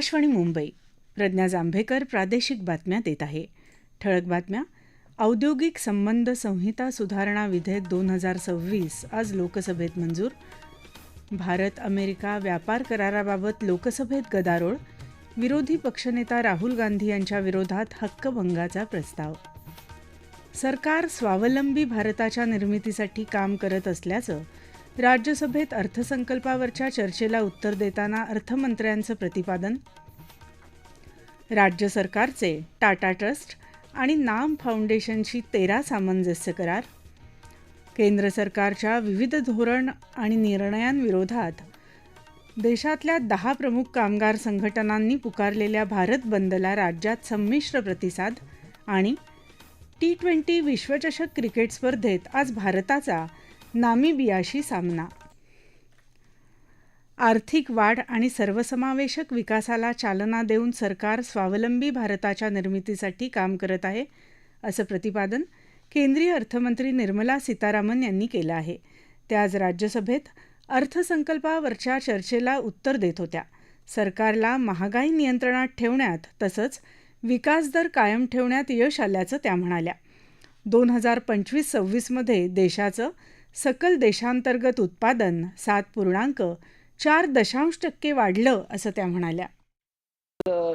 आकाशवाणी मुंबई. प्रज्ञा जांभेकर प्रादेशिक बातम्या देत आहे. ठळक बातम्या. औद्योगिक संबंध संहिता सुधारणा विधेयक दोन हजार सव्वीस आज लोकसभेत मंजूर. भारत अमेरिका व्यापार कराराबाबत लोकसभेत गदारोळ. विरोधी पक्षनेता राहुल गांधी यांच्या विरोधात हक्कभंगाचा प्रस्ताव. सरकार स्वावलंबी भारताच्या निर्मितीसाठी काम करत असल्याचं राज्यसभेत अर्थसंकल्पावरच्या चर्चेला उत्तर देताना अर्थमंत्र्यांचं प्रतिपादन? राज्य सरकारचे टाटा ट्रस्ट आणि नाम फाउंडेशनशी तेरा सामंजस्य करार? केंद्र सरकारच्या विविध धोरण आणि निर्णयांविरोधात देशातल्या दहा प्रमुख कामगार संघटनांनी पुकारलेल्या भारत बंदला राज्यात संमिश्र प्रतिसाद आणि टी ट्वेंटी विश्वचषक क्रिकेट स्पर्धेत आज भारताचा नामिबियाशी सामना. आर्थिक वाढ आणि सर्वसमावेशक विकासाला चालना देऊन सरकार स्वावलंबी भारताच्या निर्मितीसाठी काम करत आहे असं प्रतिपादन केंद्रीय अर्थमंत्री निर्मला सीतारामन यांनी केलं आहे. त्या आज राज्यसभेत अर्थसंकल्पावरच्या चर्चेला उत्तर देत होत्या. सरकारला महागाई नियंत्रणात ठेवण्यात तसंच विकासदर कायम ठेवण्यात यश आल्याचं त्या म्हणाल्या. दोन हजार पंचवीस सव्वीसमध्ये देशाचं सकल देशांतर्गत उत्पादन सात पूर्णांक चार दशांश टक्के वाढलं असं त्या म्हणाल्या.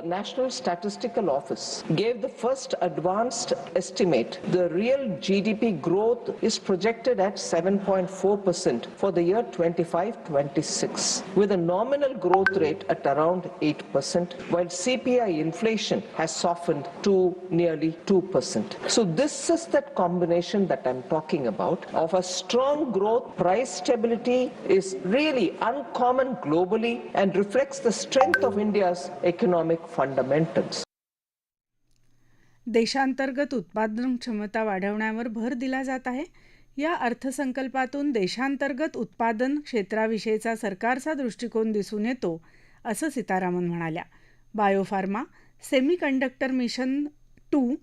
National Statistical Office gave the first advanced estimate. The real GDP growth is projected at 7.4% for the year 25-26, with a nominal growth rate at around 8%, while CPI inflation has softened to nearly 2%. So this is that combination that I'm talking about of a strong growth, price stability is really uncommon globally and reflects the strength of India's economic fundamentals. देशांतर्गत उत्पादन क्षमता वाढवण्यावर भर दिला जात आहे. या अर्थसंकल्पातून देशांतर्गत उत्पादन क्षेत्राविषयीचा सरकारचा दृष्टिकोन दिसून येतो असं सीतारामन म्हणाल्या. बायोफार्मा सेमीकंडक्टर मिशन टू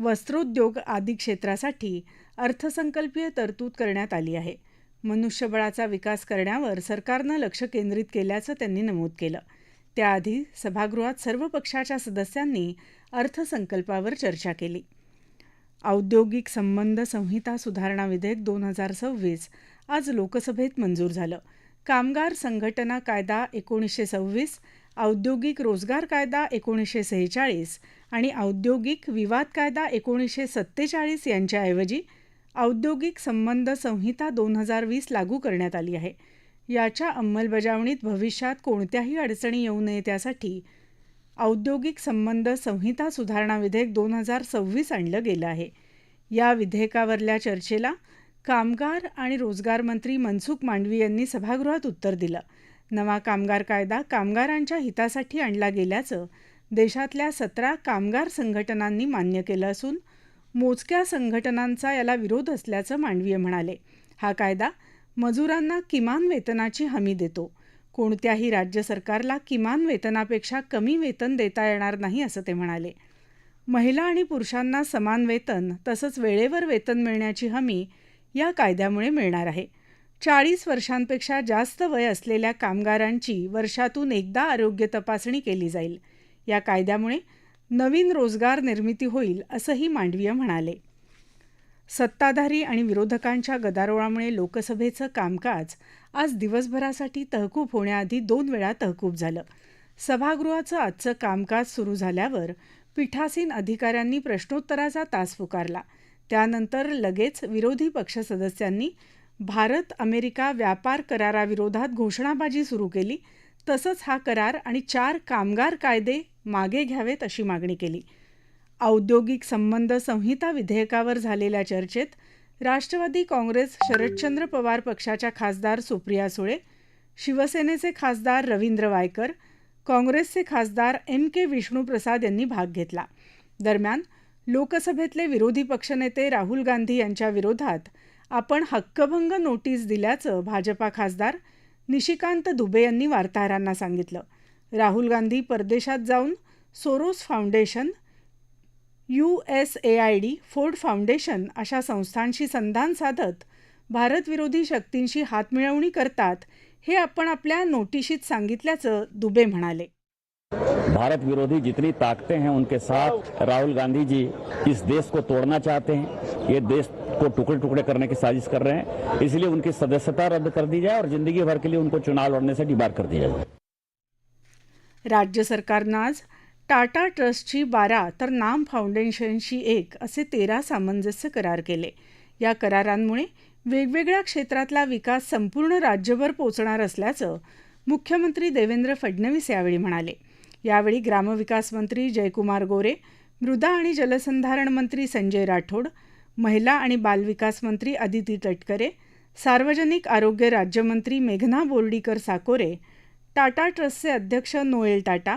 वस्त्रोद्योग आदी क्षेत्रासाठी अर्थसंकल्पीय तरतूद करण्यात आली आहे. मनुष्यबळाचा विकास करण्यावर सरकारनं लक्ष केंद्रित केल्याचं त्यांनी नमूद केलं. त्याआधी सभागृहात सर्व पक्षाच्या सदस्यांनी अर्थसंकल्पावर चर्चा केली. औद्योगिक संबंध संहिता सुधारणा विधेयक दोन हजार सव्वीस आज लोकसभेत मंजूर झालं. कामगार संघटना कायदा एकोणीसशे सव्वीस औद्योगिक रोजगार कायदा एकोणीसशे सेहेचाळीस आणि औद्योगिक विवाद कायदा एकोणीसशे सत्तेचाळीस यांच्याऐवजी औद्योगिक संबंध संहिता दोन हजार वीस लागू करण्यात आली आहे. याच्या अंमलबजावणीत भविष्यात कोणत्याही अडचणी येऊ नये त्यासाठी औद्योगिक संबंध संहिता सुधारणा विधेयक दोन हजार सव्वीस आणलं गेलं आहे. या विधेयकावरल्या चर्चेला कामगार आणि रोजगार मंत्री मनसुख मांडवी यांनी सभागृहात उत्तर दिलं. नवा कामगार कायदा कामगारांच्या हितासाठी आणला गेल्याचं देशातल्या सतरा कामगार संघटनांनी मान्य केलं असून मोजक्या संघटनांचा याला विरोध असल्याचं मांडवीय म्हणाले. हा कायदा मजुरांना किमान वेतनाची हमी देतो. कोणत्याही राज्य सरकारला किमान वेतनापेक्षा कमी वेतन देता येणार नाही असं ते म्हणाले. महिला आणि पुरुषांना समान वेतन तसंच वेळेवर वेतन मिळण्याची हमी या कायद्यामुळे मिळणार आहे. चाळीस वर्षांपेक्षा जास्त वय असलेल्या कामगारांची वर्षातून एकदा आरोग्य तपासणी केली जाईल. या कायद्यामुळे नवीन रोजगार निर्मिती होईल असंही मांडवीय म्हणाले. सत्ताधारी आणि विरोधकांच्या गदारोळामुळे लोकसभेचं कामकाज आज दिवसभरासाठी तहकूब होण्याआधी दोन वेळा तहकूब झालं. सभागृहाचं आजचं कामकाज सुरू झाल्यावर पीठासीन अधिकाऱ्यांनी प्रश्नोत्तराचा तास पुकारला. त्यानंतर लगेच विरोधी पक्ष सदस्यांनी भारत अमेरिका व्यापार कराराविरोधात घोषणाबाजी सुरू केली. तसंच हा करार आणि चार कामगार कायदे मागे घ्यावेत अशी मागणी केली. औद्योगिक संबंध संहिता विधेयकावर झालेल्या चर्चेत राष्ट्रवादी काँग्रेस शरदचंद्र पवार पक्षाच्या खासदार सुप्रिया सुळे शिवसेनेचे खासदार रवींद्र वायकर काँग्रेसचे खासदार एम के विष्णूप्रसाद यांनी भाग घेतला. दरम्यान लोकसभेतले विरोधी पक्षनेते राहुल गांधी यांच्या विरोधात आपण हक्कभंग नोटीस दिल्याचं भाजपा खासदार निशिकांत दुबे यांनी वार्ताहरांना सांगितलं. राहुल गांधी परदेशात जाऊन Soros foundation USAID Ford foundation अशा संस्थांशी संधान साधत भारतविरोधी शक्तींशी हातमिळवणी करतात हे आपण आपल्या नोटिशीत सांगितल्याचं दुबे म्हणाले. भारत विरोधी जितनी ताकतें हैं उनके साथ राहुल गांधी जी इस देश को तोड़ना चाहते हैं। ये देश को टुकड़े टुकड़े करने की साजिश कर रहे हैं। इसलिए उनकी सदस्यता रद्द कर दी जाए और जिंदगी भर के लिए उनको चुनाव लड़ने से डिबार कर दिया जाए। राज्य सरकारनं आज टाटा ट्रस्टची बारा तर नाम फाउंडेशनशी एक असे तेरा सामंजस्य करार केले. या करारांमुळे वेगवेगळ्या क्षेत्रातला विकास संपूर्ण राज्यभर पोचणार असल्याचं मुख्यमंत्री देवेंद्र फडणवीस यावेळी म्हणाले. यावेळी ग्रामविकास मंत्री जयकुमार गोरे मृदा आणि जलसंधारण मंत्री संजय राठोड महिला आणि बालविकास मंत्री अदिती तटकरे सार्वजनिक आरोग्य राज्यमंत्री मेघना बोर्डीकर साकोरे टाटा ट्रस्टचे अध्यक्ष नोएल टाटा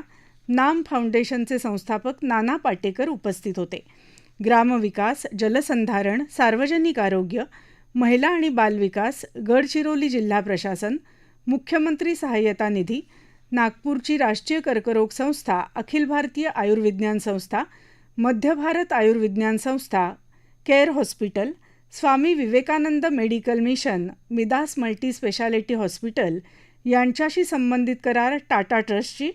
नाम फाउंडेशनचे संस्थापक नाना पाटेकर उपस्थित होते. ग्रामविकास जलसंधारण सार्वजनिक आरोग्य महिला आणि बालविकास गडचिरोली जिल्हा प्रशासन मुख्यमंत्री सहाय्यता निधी नागपूरची राष्ट्रीय कर्करोग संस्था अखिल भारतीय आयुर्विज्ञान संस्था मध्य भारत आयुर्विज्ञान संस्था care hospital Swami Vivekananda medical mission Midas multi speciality hospital यांच्याशी संबंधित करार टाटा ट्रस्टची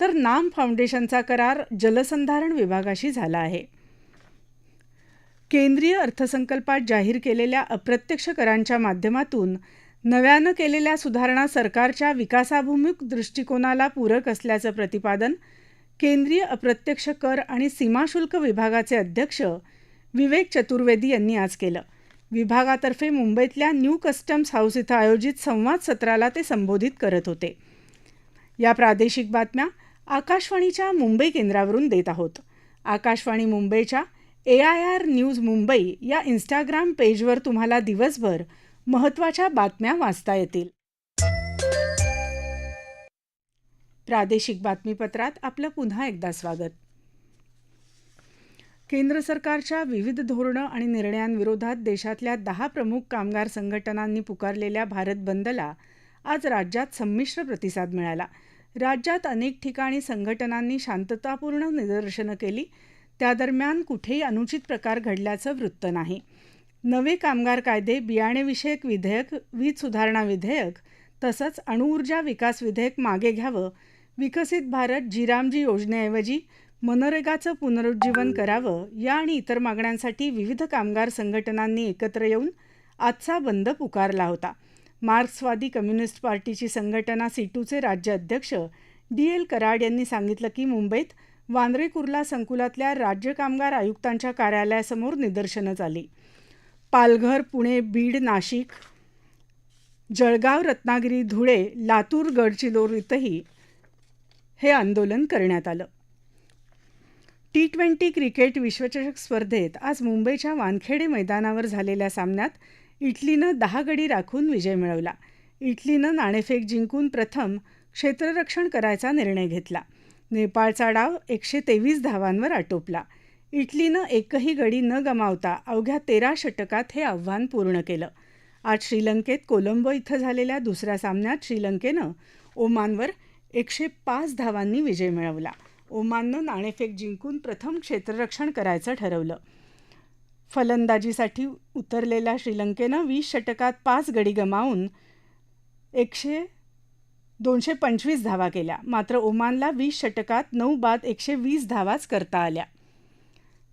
तर नाम फाउंडेशनचा करार जलसंधारण विभागाशी झाला आहे. केंद्रीय अर्थसंकल्पात जाहीर केलेल्या अप्रत्यक्ष करांच्या माध्यमातून नव्यानं केलेल्या सुधारणा सरकारच्या विकासाभिमुख दृष्टिकोनाला पूरक असल्याचं प्रतिपादन केंद्रीय अप्रत्यक्ष कर आणि सीमाशुल्क विभागाचे अध्यक्ष विवेक चतुर्वेदी यांनी आज केलं. विभागातर्फे मुंबईतल्या न्यू कस्टम्स हाऊस इथं आयोजित संवाद सत्राला ते संबोधित करत होते. या प्रादेशिक बातम्या आकाशवाणीच्या मुंबई केंद्रावरून देत आहोत. आकाशवाणी मुंबईच्या A I R news Mumbai या इन्स्टाग्राम पेजवर तुम्हाला दिवसभर महत्त्वाच्या बातम्या वाचता येतील. प्रादेशिक बातमीपत्रात आपलं पुन्हा एकदा स्वागत. केंद्र सरकारच्या विविध धोरणं आणि निर्णयांविरोधात देशातल्या दहा प्रमुख कामगार संघटनांनी पुकारलेल्या भारत बंदला आज राज्यात संमिश्र प्रतिसाद मिळाला. राज्यात अनेक ठिकाणी संघटनांनी शांततापूर्ण निदर्शनं केली. त्यादरम्यान कुठेही अनुचित प्रकार घडल्याचं वृत्त नाही. नवे कामगार कायदे बियाणेविषयक विधेयक वीज सुधारणा विधेयक तसंच अणुऊर्जा विकास विधेयक मागे घ्यावं विकसित भारत जीरामजी योजनेऐवजी मनरेगाचं पुनरुज्जीवन करावं या आणि इतर मागण्यांसाठी विविध कामगार संघटनांनी एकत्र येऊन आजचा बंद पुकारला होता. मार्क्सवादी कम्युनिस्ट पार्टीची संघटना सीटूचे राज्य अध्यक्ष डी एल कराड यांनी सांगितलं की मुंबईत वांद्रे कुर्ला संकुलातल्या राज्य कामगार आयुक्तांच्या कार्यालयासमोर निदर्शनं झाली. पालघर पुणे बीड नाशिक जळगाव रत्नागिरी धुळे लातूर गडचिरोलीतही हे आंदोलन करण्यात आलं. टी ट्वेंटी क्रिकेट विश्वचषक स्पर्धेत आज मुंबईच्या वानखेडे मैदानावर झालेल्या सामन्यात इटलीनं दहा गडी राखून विजय मिळवला. इटलीनं नाणेफेक जिंकून प्रथम क्षेत्ररक्षण करायचा निर्णय घेतला. नेपाळचा डाव एकशे तेवीस धावांवर आटोपला. इटलीनं एकही गडी न गमावता अवघ्या तेरा षटकात हे आव्हान पूर्ण केलं. आज श्रीलंकेत कोलंबो इथं झालेल्या दुसऱ्या सामन्यात श्रीलंकेनं ओमानवर एकशे पाच धावांनी विजय मिळवला. ओमाननं नाणेफेक जिंकून प्रथम क्षेत्ररक्षण करायचं ठरवलं. फलंदाजीसाठी उतरलेल्या श्रीलंकेनं वीस षटकात पाच गडी गमावून एकशे दोनशे पंचवीस धावा केल्या. मात्र ओमानला वीस षटकात नऊ बाद एकशे वीस धावाच करता आल्या.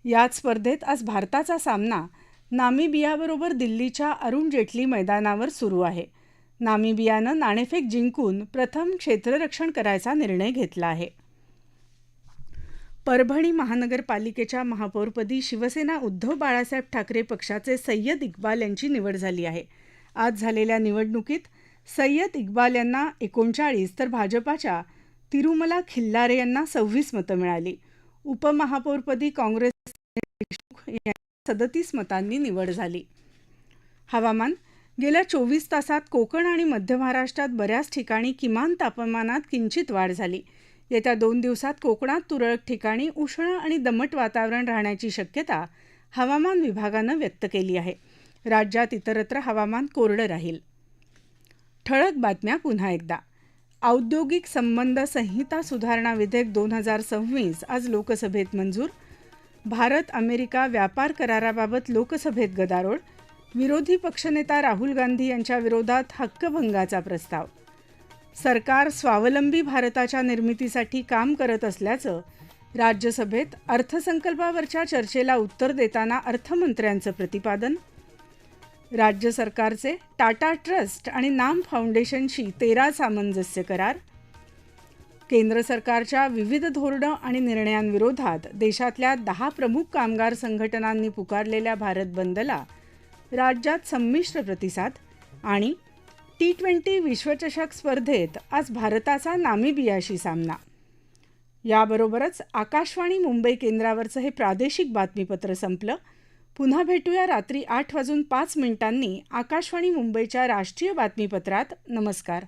याच स्पर्धेत आज भारताचा सामना नामिबियाबरोबर दिल्लीच्या अरुण जेटली मैदानावर सुरू आहे. नामिबियानं नाणेफेक जिंकून प्रथम क्षेत्ररक्षण करायचा निर्णय घेतला आहे. परभणी महानगरपालिकेच्या महापौरपदी शिवसेना उद्धव बाळासाहेब ठाकरे पक्षाचे सय्यद इक्बाल यांची निवड झाली आहे. आज झालेल्या निवडणुकीत सय्यद इक्बाल यांना एकोणचाळीस तर भाजपाच्या तिरुमला खिल्लारे यांना सव्वीस मतं मिळाली. उपमहापौरपदी काँग्रेस सदतीस मतांनी निवड झाली. हवामान गेल्या चोवीस तासात कोकण आणि मध्य महाराष्ट्रात बऱ्याच ठिकाणी किमान तापमानात किंचित वाढ झाली. येत्या दोन दिवसात कोकणात तुरळक ठिकाणी उष्ण आणि दमट वातावरण राहण्याची शक्यता हवामान विभागानं व्यक्त केली आहे. राज्यात इतरत्र हवामान कोरडं राहील. ठळक बातम्या पुन्हा एकदा. औद्योगिक संबंध संहिता सुधारणा विधेयक दोन हजार सव्वीस आज लोकसभेत मंजूर. भारत अमेरिका व्यापार कराराबाबत लोकसभेत गदारोळ. विरोधी पक्षनेता राहुल गांधी यांच्या विरोधात हक्कभंगाचा प्रस्ताव. सरकार स्वावलंबी भारताच्या निर्मितीसाठी काम करत असल्याचं राज्यसभेत अर्थसंकल्पावरच्या चर्चेला उत्तर देताना अर्थमंत्र्यांचं प्रतिपादन. राज्य सरकारचे टाटा ट्रस्ट आणि नाम फाउंडेशनशी तेरा सामंजस्य करार. केंद्र सरकारच्या विविध धोरणं आणि निर्णयांविरोधात देशातल्या दहा प्रमुख कामगार संघटनांनी पुकारलेल्या भारत बंदला राज्यात संमिश्र प्रतिसाद आणि टी ट्वेंटी विश्वचषक स्पर्धेत आज भारताचा नामिबियाशी सामना. याबरोबरच आकाशवाणी मुंबई केंद्रावरचं हे प्रादेशिक बातमीपत्र संपलं. पुन्हा भेटूया रात्री आठ वाजून पाच मिनिटांनी आकाशवाणी मुंबईच्या राष्ट्रीय बातमीपत्रात. नमस्कार.